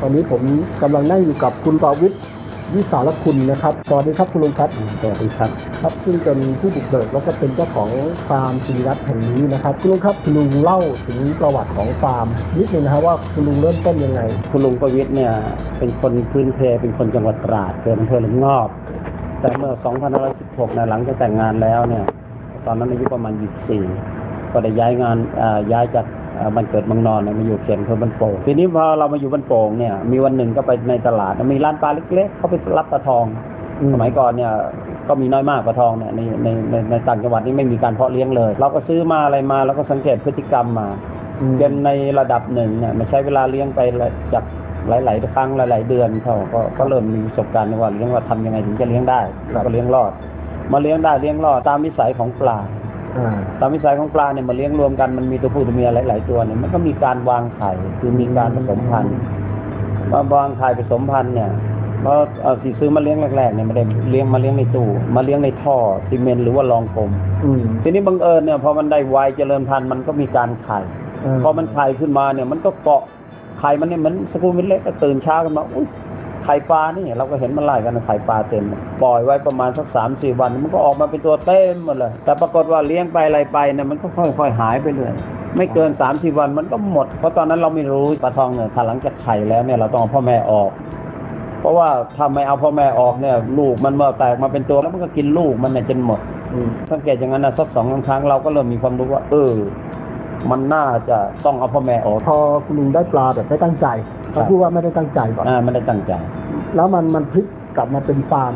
ตอนนี้ผมกำลังนั่งอยู่กับคุณปาวิทย์วิสารคุณนะครับสวัสดีครับคุณลุงครับสวัสดีครับครับซึ่งเป็นผู้บุกเบิกแล้วก็เป็นเจ้าของฟาร์มสิริรัตน์แห่งนี้นะครับคุณลุงครับคุณลุงเล่าถึงประวัติของฟาร์มนิดนึงนะครับว่าคุณลุงเริ่มต้นยังไง คุณลุงประวิทย์เนี่ยเป็นคนพื้นเพเป็นคนจังหวัดตราดเกิดอำเภอหลมงอบ แต่เมื่อ 2516นะหลังจากแต่งงานแล้วเนี่ย ตอนนั้นอายุประมาณ 24 ก็ได้ย้ายงานอ่าย้ายจากอ่า บ้านเกิดเมืองนอนเนี่ยมาอยู่เขตอำเภอบ้านโป่งทีนี้พอเรามาอยู่บ้านโป่งเนี่ย มีวันหนึ่งก็ไปในตลาดมีร้านปลาเล็กๆเขาไปรับปลาทองอืมสมัยก่อนเนี่ย ก็มีน้อยมากปลาทองเนี่ยในในในในต่างจังหวัดนี่ไม่มีการเพาะเลี้ยงเลย เราก็ซื้อมาอะไรมาเราก็สังเกตพฤติกรรมมาอืมจนในระดับหนึ่งเนี่ยมันใช้เวลาเลี้ยงไปจากหลาย ๆ ครั้งหลาย ๆ เดือนเขาก็ก็เริ่มมีประสบการณ์ในว่าเลี้ยงว่าทำยังไงถึงจะเลี้ยงได้แล้วก็เลี้ยงรอด มาเลี้ยงได้เลี้ยงรอดตามวิสัยของปลาอ่า ตามวิสัยของปลาเนี่ยมาเลี้ยงรวมกันมันมีตัวผู้ตัวเมียหลาย ๆ ตัวเนี่ยมันก็มีการวางไข่คือมีการผสมพันธุ์มาวางไข่ผสมพันธุ์เนี่ยเพราะเอ่อที่ซื้อมาเลี้ยงแรกๆเนี่ยไม่ได้เลี้ยงมาเลี้ยงในตู้มาเลี้ยงในท่อซีเมนต์หรือว่ารองกลมอืมทีนี้บังเอิญเนี่ยพอมันได้วัยเจริญพันธุ์มันก็มีการไข่พอมันไข่ขึ้นมาเนี่ย มันก็เกาะไข่มันเนี่ยเหมือนสกูมินเล็กก็ตื่นเช้ากันมาอุ้ยไข่ปลานี่เราก็เห็นมันไล่กันนะไข่ปลาเต็ม ปล่อยไว้ประมาณสักสามสี่วัน มันก็ออกมาเป็นตัวเต็มหมดเลย แต่ปรากฏว่าเลี้ยงไปอะไรไปเนี่ยมันก็ค่อยๆหายไปเรื่อยไม่เกินสามสี่วันมันก็หมด เพราะตอนนั้นเราไม่รู้ปลาทองเนี่ยถ้าหลังจากไข่แล้วเนี่ยเราต้องเอาพ่อแม่ออก เพราะว่าถ้าไม่เอาพ่อแม่ออกเนี่ย ลูกมันเมื่อแตกมาเป็นตัวแล้วมันก็กินลูกมันเนี่ยจนหมดอืมสังเกตอย่างนั้นนะสักสองครั้งเราก็เริ่มมีความรู้ว่า เออมันน่าจะต้องเอาพ่อแม่ออกพอคุณลุงได้ปลาแบบไม่ตั้งใจครัเขาบพูดว่าไม่ได้ตั้งใจก่อนอ่าไม่ได้ตั้งใจ แล้วมันมันพลิกกลับมาเป็นฟาร์ม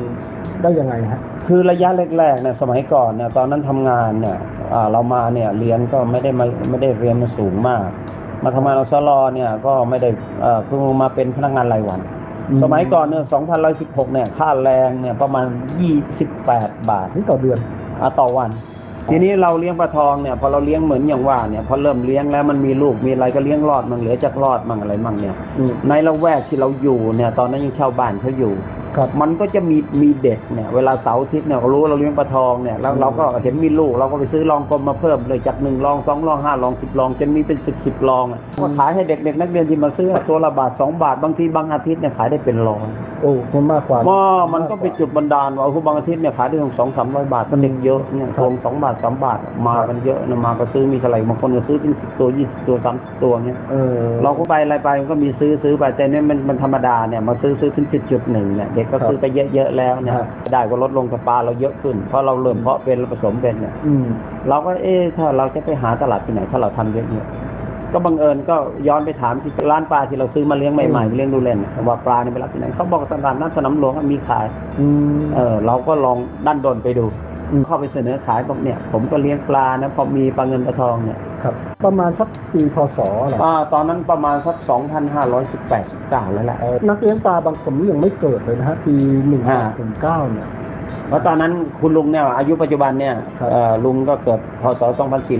ได้ยังไงฮะ คือระยะแรกๆเนี่ยสมัยก่อนเนี่ยตอนนั้นทำงานเนี่ยอ่าเรามาเนี่ยเรียนก็ไม่ได้มาไม่ได้เรียนมาสูงมาก มาทำงานอสลอเนี่ยก็ไม่ได้เอ่อเพิ่งมาเป็นพนักงานรายวัน อืม สมัยก่อนเนี่ย2116เนี่ยค่าแรงเนี่ยประมาณ 28 บาทนี่ต่อเดือน อะต่อวัน ทีนี้เราเลี้ยงปลาทองเนี่ยพอเราเลี้ยงเหมือนอย่างว่าเนี่ยพอเริ่มเลี้ยงแล้วมันมีลูกมีอะไรก็เลี้ยงรอดมั่งเหลือจากรอดมั่งอะไรมั่งเนี่ยอืมในละแวกที่เราอยู่เนี่ยตอนนั้นยังเช่าบ้านเขาอยู่ ครับ มันก็จะมีมีเด็กเนี่ย เวลาเสาร์อาทิตย์เนี่ยเรารู้ว่าเราเลี้ยงปลาทองเนี่ยแล้วอืมเราก็เห็นมีลูกเราก็ไปซื้อรองกลมมาเพิ่มเลยจากหนึ่งรองสองรองห้ารองสิบรองจนมีเป็นสิบสิบรองอะก็ขายให้เด็กๆนักเรียนที่มาซื้อตัวละบาทสองบาทบางทีบางอาทิตย์เนี่ยขายได้เป็นร้อยโอ้มันมากกว่าก็มันก็เป็นจุดบันดาลว่าโอ้โหบางอาทิตย์เนี่ยขายได้ถึงสองสามร้อยบาทก็เด็กเยอะเนี่ยครับทวงสองบาทสามบาทมากันเยอะนะมาก็ซื้อมีเท่าไหร่บางคนก็ซื้อเป็นสิบตัวยี่สิบตัวสามสิบตัวเนี่ยเออเราก็ไปอะไรไปมันก็มีซื้อซื้อไปแต่เนี่ยมันมันธรรมดาเนี่ยมาซื้อซื้อถึงจุดจุดหนึ่งเนี่ยเด็กก็ซื้อไปเยอะๆแล้วเนี่ยครับได้ก็ลดลงกับปลาเราเยอะขึ้น เพราะเราเริ่มเพาะเป็นเราผสมเป็นเนี่ยอืมเราก็เอ๊ะถ้าเราจะไปหาตลาดที่ไหนถ้าเราทำเยอะๆก็บังเอิญก็ย้อนไปถามที่ร้านปลาที่เราซื้อมาเลี้ยงใหม่ๆเลี้ยงดูเล่นน่ะว่าปลาเนี่ยไปรับที่ไหนเขาบอกตลาดนัดสนามหลวงมีขายอืมเออ เราก็ลองดันโดนไปดูอืมเข้าไปเสนอขายบอกเนี่ย ผมก็เลี้ยงปลานะพอมีปลาเงินปลาทองเนี่ย ครับ ประมาณสักปีพศเหรออ่าตอนนั้นประมาณสัก 2,518 19แล้วแหละเออนักเลี้ยงปลาบางคนนี่ยังไม่เกิดเลยนะฮะปีหนึ่งฮะถึงเก้าเนี่ย เพราะตอนนั้นคุณลุงเนี่ยอายุปัจจุบันเนี่ยครับ เอ่อลุงก็เกิดพศ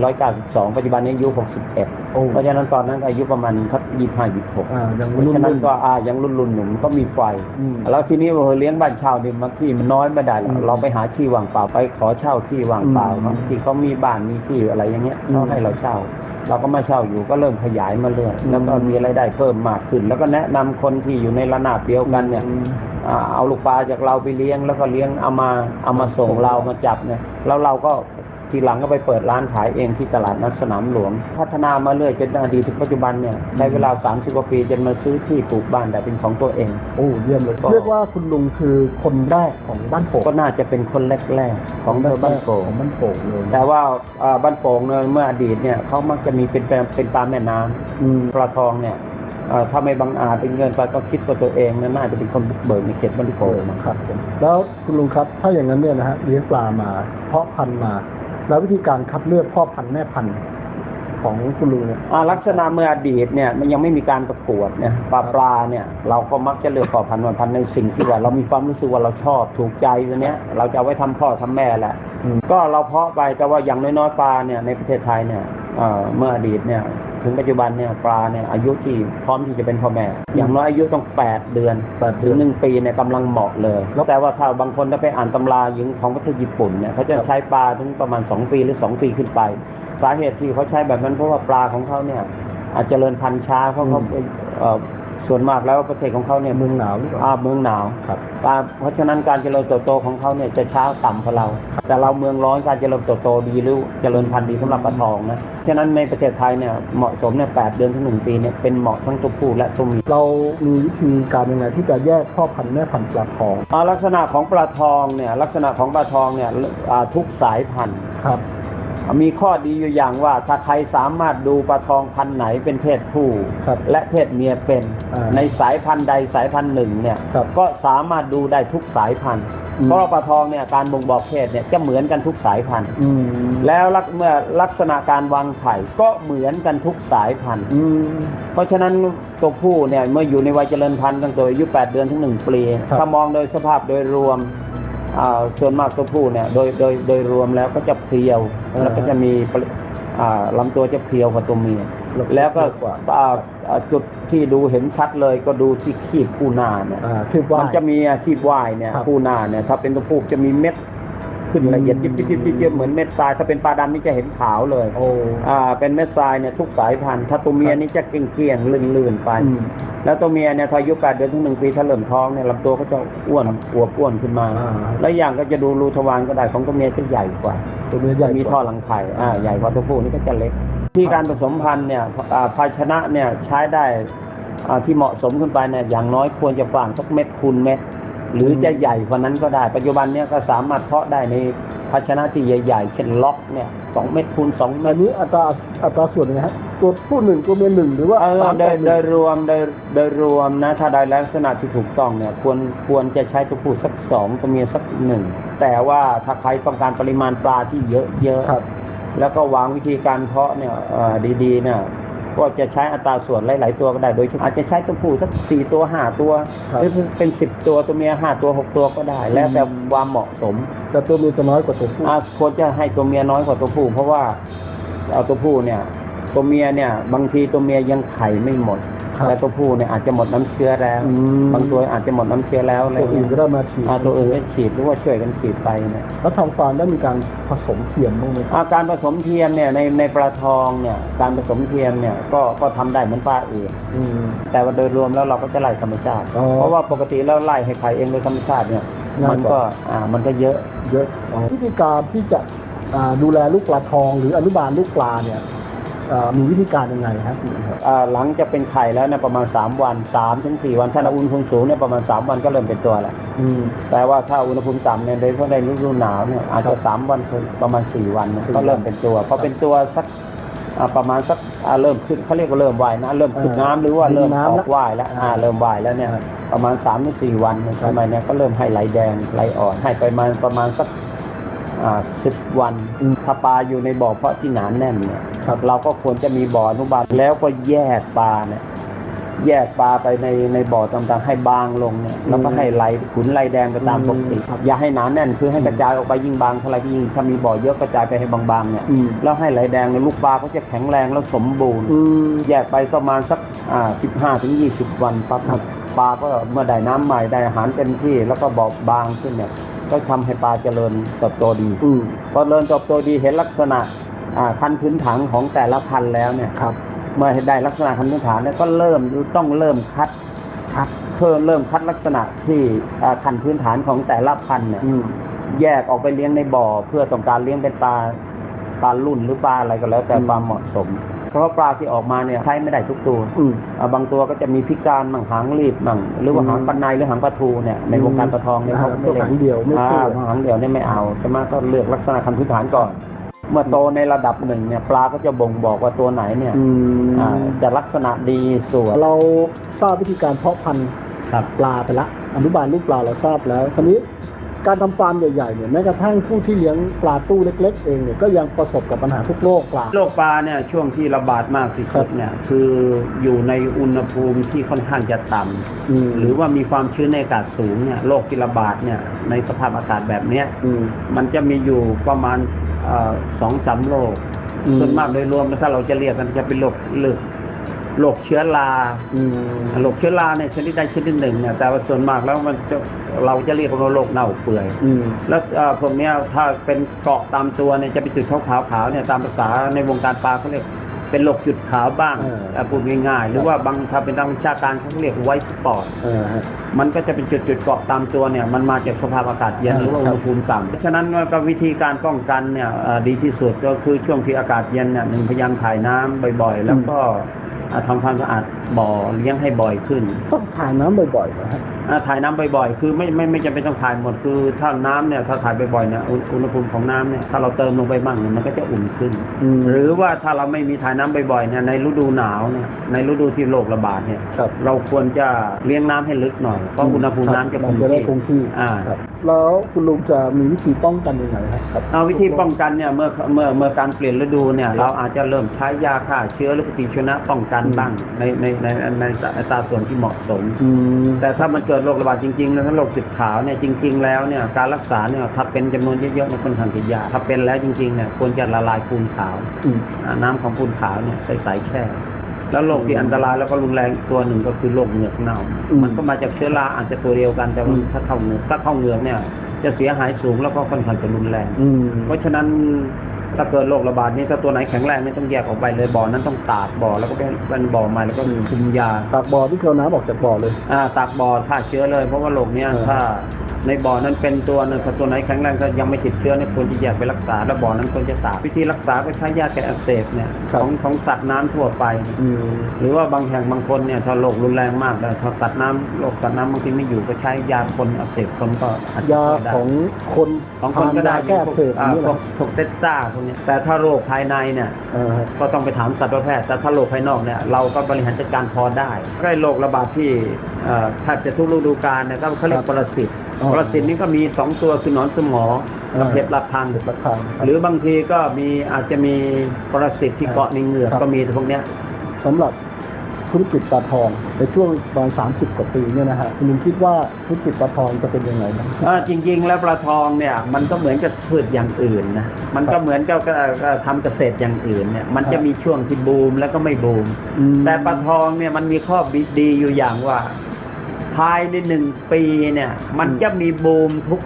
2492 ปัจจุบันนี้อายุ 61โอ้ เพราะฉะนั้นตอนนั้นก็อายุประมาณสัก25 26อ่ายังเพราะรุ่นฉะนั้นรุ่นก็อ่ายังรุ่นรุ่นหนุ่มก็มีไฟอืมแล้วทีนี้พอเลี้ยงบ้านเช่านี่บางที่มันน้อยไม่ได้หรอกอืมเราไปหาที่ว่างเปล่าไปขอเช่าที่ว่างเปล่าอืมบางที่เขามีบ้านมีที่อะไรอย่างเงี้ยอืมเขาให้เราเช่าเราก็มาเช่าอยู่ก็เริ่มขยายมาเรื่อยอืมแล้วก็มีรายได้เพิ่มมากขึ้น แล้วก็แนะนำคนที่อยู่ในระนาบเดียวกันเนี่ยอืมอ่าเอาลูกปลาจากเราไปเลี้ยงแล้วก็เลี้ยงเอามาเอามาส่งเรามาจับเนี่ยแล้วเราก็ ทีหลังก็ไปเปิดร้านขายเองที่ตลาดนัดสนามหลวง พัฒนามาเรื่อยจนอดีตถึงปัจจุบันเนี่ยในเวลา 30กว่าปีจนมาซื้อที่ปลูกบ้านแต่เป็นของตัวเองโอ้เยี่ยมเลยก็เรียกว่าคุณลุงคือคนแรกของบ้านโป่งก็น่าจะเป็นคนแรกๆของอำเภอบ้านโป่งของบ้านโป่งเลยแต่ว่าอ่าบ้านโป่งเนี่ยเมื่ออดีตเนี่ยเขามักจะมีเป็นปลาเป็นปลาแม่น้ำอืมปลาทองเนี่ยเอ่อถ้าไม่บังอาจเป็นเงินไปก็คิดว่าตัวเองเนี่ยน่าจะเป็นคนบุกเบิกในเขตบ้านโป่งมั้งครับผมแล้วคุณลุงครับถ้าอย่างนั้นเนี่ยนะฮะเลี้ยงปลามา เพาะพันธุ์มา แล้ววิธีการคัดเลือกพ่อพันธุ์แม่พันธุ์ของคุณลุงเนี่ยอ่าลักษณะเมื่ออดีตเนี่ยมันยังไม่มีการประกวดเนี่ยปลาปลาเนี่ยเราก็มักจะเลือกพ่อพันธุ์แม่พันธุ์ในสิ่งที่ว่าเรามีความรู้สึกว่าเราชอบถูกใจตัวเนี้ยเราจะเอาไว้ทำพ่อทำแม่แหละอืมก็เราเพาะไปแต่ว่าอย่างน้อยๆปลาเนี่ยในประเทศไทยเนี่ยเอ่อเมื่ออดีตเนี่ย ถึงปัจจุบันเนี่ยปลาเนี่ยอายุที่พร้อมที่จะเป็นพ่อแม่ อย่างน้อยอายุต้องแปดเดือนแปดถึงหนึ่งปีเนี่ยกำลังเหมาะเลยแล้วแต่ว่าถ้าบางคนถ้าไปอ่านตำราหญิงของประเทศญี่ปุ่นเนี่ยเขาจะใช้ปลาถึงประมาณ 2 ปีหรือ 2 ปีขึ้นไป สาเหตุที่เขาใช้แบบนั้นเพราะว่าปลาของเขาเนี่ยอาจจะเจริญพันธุ์ช้าเพราะเขาเออส่วนมากแล้วประเทศของเขาเนี่ยเมืองหนาวหรือเปล่าเมืองหนาวครับ เพราะฉะนั้นการเจริญเติบโตของเขาเนี่ยจะช้าต่ำกว่าเรา แต่เราเมืองร้อนการเจริญเติบโตดีหรือเจริญพันธุ์ดีสำหรับปลาทองนะฉะนั้นในประเทศไทยเนี่ยเหมาะสมเนี่ยแปดเดือนถึงหนึ่งปีเนี่ยเป็นเหมาะทั้งตัวผู้และตัวเมียเรามีวิธีการยังไงที่จะแยกพ่อพันธุ์แม่พันธุ์ปลาทองอ่าลักษณะของปลาทองเนี่ยลักษณะของปลาทองเนี่ยอ่าทุกสายพันธุ์ครับ มีข้อดีอยู่อย่างว่าถ้าใครสามารถดูปลาทองพันธุ์ไหนเป็นเพศผู้ครับและเพศเมียเป็นอ่าในสายพันธุ์ใดสายพันธุ์หนึ่งเนี่ยครับก็สามารถดูได้ทุกสายพันธุ์อืมเพราะว่าปลาทองเนี่ยการบ่งบอกเพศเนี่ยจะเหมือนกันทุกสายพันธุ์อืมแล้วลักเมื่อลักษณะการวางไข่ก็เหมือนกันทุกสายพันธุ์อืมเพราะฉะนั้นตัวผู้เนี่ยเมื่ออยู่ในวัยเจริญพันธุ์ตั้งแต่อายุ8เดือนถึง1ปีครับถ้ามองโดยสภาพโดยรวมอ่า ส่วนมากตัวผู้เนี่ยโดยโดยโดยรวมแล้วก็จะเพรียวแล้วก็จะมีปริอ่าลำตัวจะเพรียวกว่าตัวเมียแล้วก็กว่าอ่าอ่าจุดที่ดูเห็นชัดเลยก็ดูที่ขีบคู่หน้าเนี่ยอ่าคือว่ามันจะมีอาชีพว่ายเนี่ยครับคู่หน้าเนี่ยถ้าเป็นตัวผู้จะมีเม็ด ขึ้นละเอียดยิบยิบยิบยิบยิบเหมือนเม็ดทรายถ้าเป็นปลาดำนี่จะเห็นขาวเลยโอ้อ่าเป็นเม็ดทรายเนี่ยทุกสายพันธุ์ถ้าตัวเมียนี่จะเกลี้ยงๆลื่นๆไปอืมแล้วตัวเมียเนี่ยพออายุแปดเดือนถึงหนึ่งปีถ้าเริ่มท้องเนี่ยลำตัวก็จะอ้วนอวบอ้วนขึ้นมาอ่าแล้วอย่างก็จะดูรูทวารก็ได้ของตัวเมียจะใหญ่กว่า ตัวนี้ใหญ่มีกว่าท่อรังไข่อ่าใหญ่กว่าตัวผู้นี่ก็จะเล็ก ที่การผสมพันธุ์เนี่ยอ่าภาชนะเนี่ยใช้ได้อ่าที่เหมาะสมขึ้นไปเนี่ยอย่างน้อยควรจะกว้างสักเม็ดคูณเม็ด หรือจะใหญ่กว่านั้นก็ได้ ปัจจุบันเนี่ยก็สามารถเพาะได้ในภาชนะที่ใหญ่ ๆ เช่นล็อกเนี่ยสองเม็ดคูณสองเม็อัดนนี้อัตราอัตราส่วนยังไงฮะตัวผู้หนึ่งตัวเมียหนึ่งหรือว่าเออสามโดต่อยหโดนึ่ยงรวมโดยโดยรวมนะถ้าโดยลักษณะที่ถูกต้องเนี่ยควรควรจะใช้ตัวผู้สักสองตัวเมียสักหนึ่งแต่ว่าถ้าใครต้องการปริมาณปลาที่เยอะเยอะๆครับแล้วก็วางวิธีการเพาะเนี่ยเอ่อดีๆเนี่ย ก็จะใช้อัตราส่วนหลาย ๆ ตัวก็ได้ โดยอาจจะใช้ตัวผู้สักสี่ตัวห้าตัวครับหรือเป็นสิบตัวตัวเมียห้าตัวหกตัวก็ได้ แล้วแต่ความเหมาะสมแต่ตัวเมียจะน้อยกว่าตัวผู้อาควรจะให้ตัวเมียน้อยกว่าตัวผู้เพราะว่าเอาตัวผู้เนี่ยตัวเมียเนี่ยบางทีตัวเมียยังไข่ไม่หมด ครับแต่ตัวผู้เนี่ยอาจจะหมดน้ำเชื้อแล้ว อืม บางตัวอาจจะหมดน้ำเชื้อแล้วอะไรตัวอื่นเงี้ยก็ได้มาฉีดอ่าตัวอื่นก็ฉีดหรือว่าช่วยกันฉีดไปเนี่ย แล้วทางฟาร์มได้มีการผสมเทียมบ้างไหมครับอาการผสมเทียมเนี่ยในในปลาทองเนี่ยการผสมเทียมเนี่ยก็ก็ทำได้เหมือนปลาอื่นอืม แต่ว่าโดยรวมแล้วเราก็จะไล่ธรรมชาติ อ๋อเพราะว่าปกติแล้วไล่ให้ไข่เองโดยธรรมชาติเนี่ยง่ายกว่ามั มันก็อ่ามันก็เยอะ เยอะวิธีการที่จะอ่าดูแลลูกปลาทองหรืออนุบาลลูกปลาเนี่ยอ่า มีวิธีการยังไงครับคุณครับอ่าหลังจะเป็นไข่แล้วเนี่ยประมาณ 3 วัน3ถึง4วันถ้าอุณหภูมิสูงเนี่ยประมาณ 3 วันก็เริ่มเป็นตัวแล้วอืมแต่ว่าถ้าอุณหภูมิต่ำเนี่ยโดยเฉพาะในฤดูหนาวเนี่ยอาจจะ 3 วันถึงประมาณ 4 วันเนี่ยสี่ก็เริ่มเป็นตัวพอเป็นตัวสักอ่าประมาณสักอ่าเริ่มขึ้นเขาเรียกว่าเริ่มว่ายนะเริ่มขึ้นน้ำหรือว่าเริ่มออกว่ายแล้วอ่าเริ่มว่ายแล้วเนี่ยประมาณ3ามถึงสวันเนี่ยทำไมเนี่ยก็เริ่มให้ไหลแดงไหลอ่อนให้ไปมาประมาณสักอ่า สิบวันอืมถ้าปลาอยู่ในบ่อเพาะที่หนานแน่นเนี่ยครับเราก็ควรจะมีบ่ออนุบาลแล้วก็แยกปลาเนี่ยแยกปลาไปในในบ่อต่างๆให้บางลงเนี่ยแล้วก็ให้ไหลขุนไหลแดงไปตามปกติครับอย่าให้หนาแน่นคือให้กระจายออกไปยิ่งบางเท่าไหร่ยิ่งถ้ามีบ่อเยอะกระจายไปให้บางๆเนี่ยอืมแล้วให้ไหลแดงในยลูกปลาก็จะแข็งแรงแล้วสมบูรณ์อืมแยกไปประมาณสักอ่าสิบห้าถึงยี่สิบวันปั๊บครับปลาก็เมื่อได้น้ำใหม่ได้อาหารเต็มที่แล้วก็บอบบางขึ้นเนี่ย ก็ทำให้ปลาเจริญเติบโตดีอืมพอเจริญเติบโตดีเห็นลักษณะอ่าคันพื้นฐานของแต่ละพันธุ์แล้วเนี่ยครับ เมื่อได้ลักษณะคันพื้นฐานเนี่ยก็เริ่มต้องเริ่มคัดครับเพิ่มเริ่มคัดลักษณะที่อ่าคันพื้นฐานของแต่ละพันธุ์เนี่ยอืมแยกออกไปเลี้ยงในบ่อ เพื่อต้องการเลี้ยงเป็นปลาปลารุ่นหรือปลาอะไรก็แล้วแต่อืมความเหมาะสมเพ ราะว่าปลาที่ออกมาเนี่ยใช้ไม่ได้ทุกตัวอืม อ่าบางตัวก็จะมีพิการมั่งหางรีบมั่งหรือว่าอืมหางปันในหรือหางปลาทูเนี่ยในวงการปลาทองเนี่ยเขาอ่าไม่ตัวหางเดี่ยวไม่อ่าสู้หางเดี่ยวเนี่ยไม่เอาจะมาก็เลือกลักษณะคันพื้นฐานก่อน เมื่อโตในระดับหนึ่งเนี่ยปลาก็จะบ่งบอกว่าตัวไหนเนี่ยอืมอ่าจะลักษณะดีสวยเราทราบวิธีการเพาะพันธุ์ครับ ปลาไปละอนุบาลลูกปลาเราทราบแล้วคราวนี้ การทำฟาร์มใหญ่ๆเนี่ยแม้กระทั่งผู้ที่เลี้ยงปลาตู้เล็ก ๆ เองเนี่ยก็ยังประสบกับปัญหาทุกโรคปลาโรคปลาเนี่ยช่วงที่ระบาดมากที่สุดเนี่ยคืออยู่ในอุณหภูมิที่ค่อนข้างจะต่ำอืมหรือว่ามีความชื้นในอากาศสูงเนี่ยโรคที่ระบาดเนี่ยในสภาพอากาศแบบเนี้ยอืมมันจะมีอยู่ประมาณเอ่อสองสามโรคอืมส่วนมากโดยรวมถ้าเราจะเรียกกันจะเป็นโรคเลือด โรคเชื้อราอืมโรคเชื้อราเนี่ยชนิดใดชนิดหนึ่งเนี่ยแต่ว่าส่วนมากแล้วมันจะเราจะเรียกว่าโรคเน่าเปื่อยอืมแล้วเอ่อพวกเนี้ยถ้าเป็นเกาะตามตัวเนี่ยจะเป็นจุดขาวๆขาวๆเนี่ยตามภาษาในวงการปลาเขาเรียกเป็นโรคจุดขาวบ้างเอออะพูดง่ายๆหรือว่าบางถ้าเป็นทางวิชาการเขาเรียกไวท์สปอตเออฮะมันก็จะเป็นจุดๆเกาะตามตัวเนี่ย มันมาจากสภาพอากาศเย็นเออหรือว่าครัอุบณหภูมิต่ำเพราะฉะนั้นก็วิธีการป้องกันเนี่ยเอ่อดีที่สุดก็คือช่วงที่อากาศเย็นเนี่ยหนึ่งพยายามถ่ายน้ำบ่อยๆ แล้วก็อะ ทำความสะอาดบ่อเลี้ยงให้บ่อยขึ้น ต้องทานน้ำบ่อยๆนะฮะอะถ่ายน้ำบ่อยๆ คือไม่ไม่ไม่จำเป็นต้องถ่ายหมด คือถ้าน้ำเนี่ยถ้าถ่ายบ่อยๆเนี่ยอุณอุณหภูมิของน้ำเนี่ยถ้าเราเติมลงไปบ้างเนี่ยมันก็จะอุ่นขึ้น อืมหรือว่าถ้าเราไม่มีถ่ายน้ำบ่อยๆเนี่ยในฤดูหนาวเนี่ยในฤดูที่โรคระบาดเนี่ย ครับเราควรจะเลี้ยงน้ำให้ลึกหน่อย เพราะอุณหภูมิน้ำจะมันจะได้คงที่อ่า ครับ แล้วคุณลุงจะมีวิธีป้องกันยังไงครับเอาวิธีป้องกันเนี่ยเมื่อเมื่อเมื่อการเปลี่ยนฤดูเนี่ยเราอาจจะเริ่มใช้ยาฆ่าเชื้อหรือปฏิชีวนะป้องกันอืมบ้างในในในในอัตราส่วนที่เหมาะสมอืมแต่ถ้ามันเกิดโรคระบาดจริงๆแล้วถ้าโรคติดขาวเนี่ยจริง ๆ แล้วเนี่ยการรักษาเนี่ยถ้าเป็นจำนวนเยอะๆเนี่ยค่อนข้างจะยากถ้าเป็นแล้วจริงๆเนี่ยควรจะละลายปูนขาวอืมอ่าน้ำของปูนขาวเนี่ยใส่ๆแช่ แล้วโรคที่อันตรายแล้วก็รุนแรงอีกตัวหนึ่งก็คือโรคเหงือกเน่าอืมมันก็มาจากเชื้อราอาจจะตัวเดียวกันแต่ว่าอืมถ้าเข้าเหงือกถ้าเข้าเหงือกเนี่ย จะเสียหายสูงแล้วก็ค่อนข้างจะรุนแรงอืมเพราะฉะนั้นถ้าเกิดโรคระบาดนี้ถ้าตัวไหนแข็งแรงไม่ต้องแยกออกไปเลยบ่อนั้นต้องตากบ่อแล้วก็เป็นเป็นบ่อใหม่แล้วก็คุมยาตากบ่อที่เขาน้ำออกจากบ่อเลยอ่าตากบ่อฆ่าเชื้อเลย เพราะว่าโรคเนี้ยเออถ้า ในบ่อนั้นเป็นตัวหนึงถ้าตัวไหนแข็งแรงก็ยังไม่ติดเชื้อเนี่ยควรจะแยกไปรักษาแล้วบ่อนั้นควรจะตากวิธีรักษาก็ใช้ยาแก้อักเสบเนี่ยของของสัตว์น้ำทั่วไปอืมหรือว่าบางแห่งบางคนเนี่ยถ้าโรครุนแรงมากแต่ถ้าสัตว์น้ำโรคสัตว์น้ำบางทีไม่อยู่ก็ใช้ยาคนอักเสบคนก็อาจจะยาช่วยได้ของคนของคนก็ได้ทายาแก้อักเสบออ่าย่างนี้พเหรวอกพวกเตสซ่าพวกเนี้ยแต่ถ้าโรคภายในเนี่ยเออฮะก็ต้องไปถามสัตวแพทย์แต่ถ้าโรคภายนอกเนี่ยเราก็บริหารจัดการพอได้ก็ไอ้โรคระบาดที่เอ่อแทบจะทุกฤดูกาลเนี่ยก็เขาเรียกปรสิต อ๋อ ปรสิตนี่ก็มีสองตัวคือหนอนสมอกับอ่าเห็บระพัง เด็กละครังหรือบางทีก็มีอาจจะมีปรสิตที่เกาะในเหงือกครับ ก็มีพวกเนี้ย สำหรับธุรกิจปลาทองในช่วงประมาณสามสิบกว่าปีเนี่ยนะฮะคุณลุงคิดว่าธุรกิจปลาทองจะเป็นยังไงบ้างเอ่อจริงๆ แล้วปลาทองเนี่ยมันก็เหมือนกับพืชอย่างอื่นนะมันก็เหมือนกับก็ก็ทำเกษตรอย่างอื่นเนี่ยมันจะมีช่วงที่บูมแล้วก็ไม่บูมอืมแต่ปลาทองเนี่ยมันมีข้อดีอยู่อย่างว่า ภายในหนึ่งปีเนี่ย มันจะมีบูมทุก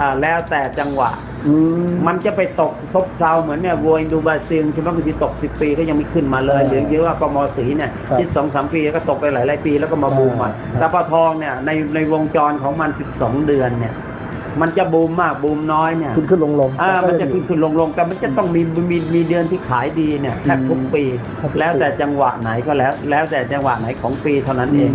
อ่าแล้วแต่จังหวะอืมมันจะไปตกซบเซาเหมือนเนี่ยวัวอินโดูบราซิลใช่ไหมบางทีตกสิบปีก็ยังไม่ขึ้นมาเลยเออหรือเยอะว่ากมสีเนี่ยครับที่สองสามปีแล้วก็ตกไปหลายหลายๆปีแล้วก็มาบูมใหม่เออแต่ปลาทองเนี่ยในในวงจรของมันสิบสองเดือนเนี่ย มันจะบูมมากบูมน้อยเนี่ยขึ้นขึ้นลงลงอ่ามันจะขึ้นขึ้นลงลงแต่มันจะต้องมีมีมีเดือนที่ขายดีเนี่ยแทบทุกปีแทบทุกปี แล้วแต่จังหวะไหนก็แล้ว แล้วแต่จังหวะไหนของปีเท่านั้นเอง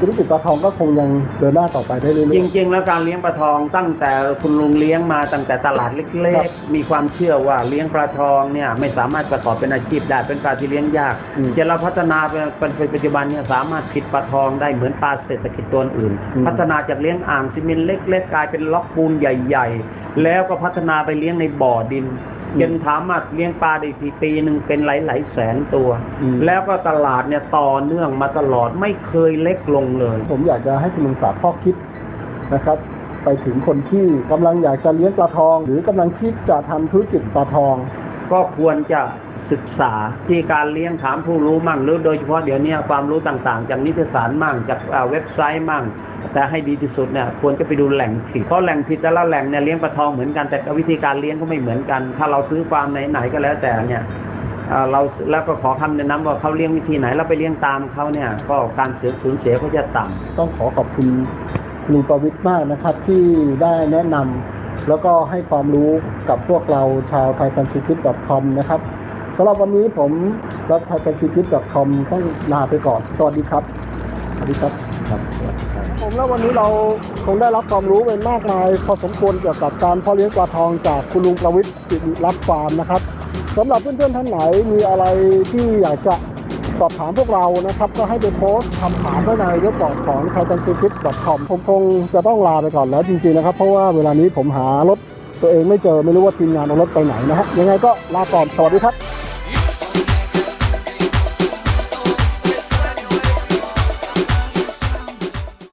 ธุรกิจปลาทองก็คงยังเดินหน้าต่อไปได้เรื่อยจริง ๆ แล้วการเลี้ยงปลาทองตั้งแต่คุณลุงเลี้ยงมาตั้งแต่ตลาดเล็ครักบๆมีความเชื่อว่าเลี้ยงปลาทองเนี่ยไม่สามารถประกอบเป็นอาชีพได้เป็นปลาที่เลี้ยงยากอืมจะเราพัฒนาเป็นเป็นปัจจุบันเนี่ยสามารถผิดปลาทองได้เหมือนปลาเศรษฐกิจตัวอื่นอืมพัฒนาจากเลี้ยงอ่างซีเมนต์เล็ก ๆ กลายเป็นล็อกปูนใหญ่ ๆ แล้วก็พัฒนาไปเลี้ยงในบ่อดินจนสามารถเลี้ยงปลาได้ทีปีหนึ่งเป็นหลายๆแสนตัวอืมแล้วก็ตลาดเนี่ยต่อเนื่องมาตลอดไม่เคยเล็กลงเลย ผมอยากจะให้คุณลุงฝากข้อคิดนะครับ ไปถึงคนที่กำลังอยากจะเลี้ยงปลาทอง หรือกำลังคิดจะทำธุรกิจปลาทอง ก็ควรจะ ศึกษาที่การเลี้ยงถามผู้รู้มั่งหรือโดยเฉพาะเดี๋ยวนี้ความรู้ต่างๆ จากนิตยสารมั่งจากอ่าเว็บไซต์มั่ง แต่ให้ดีที่สุดเนี่ยควรจะไปดูแหล่งผลิตเพราะแหล่งผลิตแต่ละแหล่งเนี่ยเลี้ยงปลาทองเหมือนกันแต่วิธีการเลี้ยงก็ไม่เหมือนกัน ถ้าเราซื้อฟามไหนๆก็แล้วแต่เนี่ยอ่าเราแล้วก็ขอคำแนะนำว่าเขาเลี้ยงวิธีไหนเราไปเลี้ยงตามเขาเนี่ย ก็การเสียสูญเสียก็จะต่ำต้องขอขอบคุณคุณลุงประวิทย์มากนะครับ ที่ได้แนะนำแล้วก็ให้ความรู้กับพวกเราชาวไทยพันธิคิด .com นะครับ สำหรับวันนี้ผมและไทยพันธิคิด .com ต้องลาไปก่อน สวัสดีครับ สวัสดีครับครับผมแล้ววันนี้เราคงได้รับความรู้ไปมากมายพอสมควรเกี่ยวกับการพาะเลี้ยงปลาทองจากคุณลุงประวิทย์สิริรัตน์ฟาร์มนะครับสำหรับเพื่อนๆท่านไหนมีอะไรที่อยากจะสอบถามพวกเรานะครับ ก็ให้ไปโพสต์คำถามไว้ในเว็บบอร์ดของ t h a i p a n c i f i c c o m ผมคงจะต้องลาไปก่อนแล้วจริงๆนะครับ เพราะว่าเวลานี้ผมหารถตัวเองไม่เจอไม่รู้ว่าทีมงานเอารถไปไหนนะฮะยังไงก็ลาก่อนสวัสดีครับ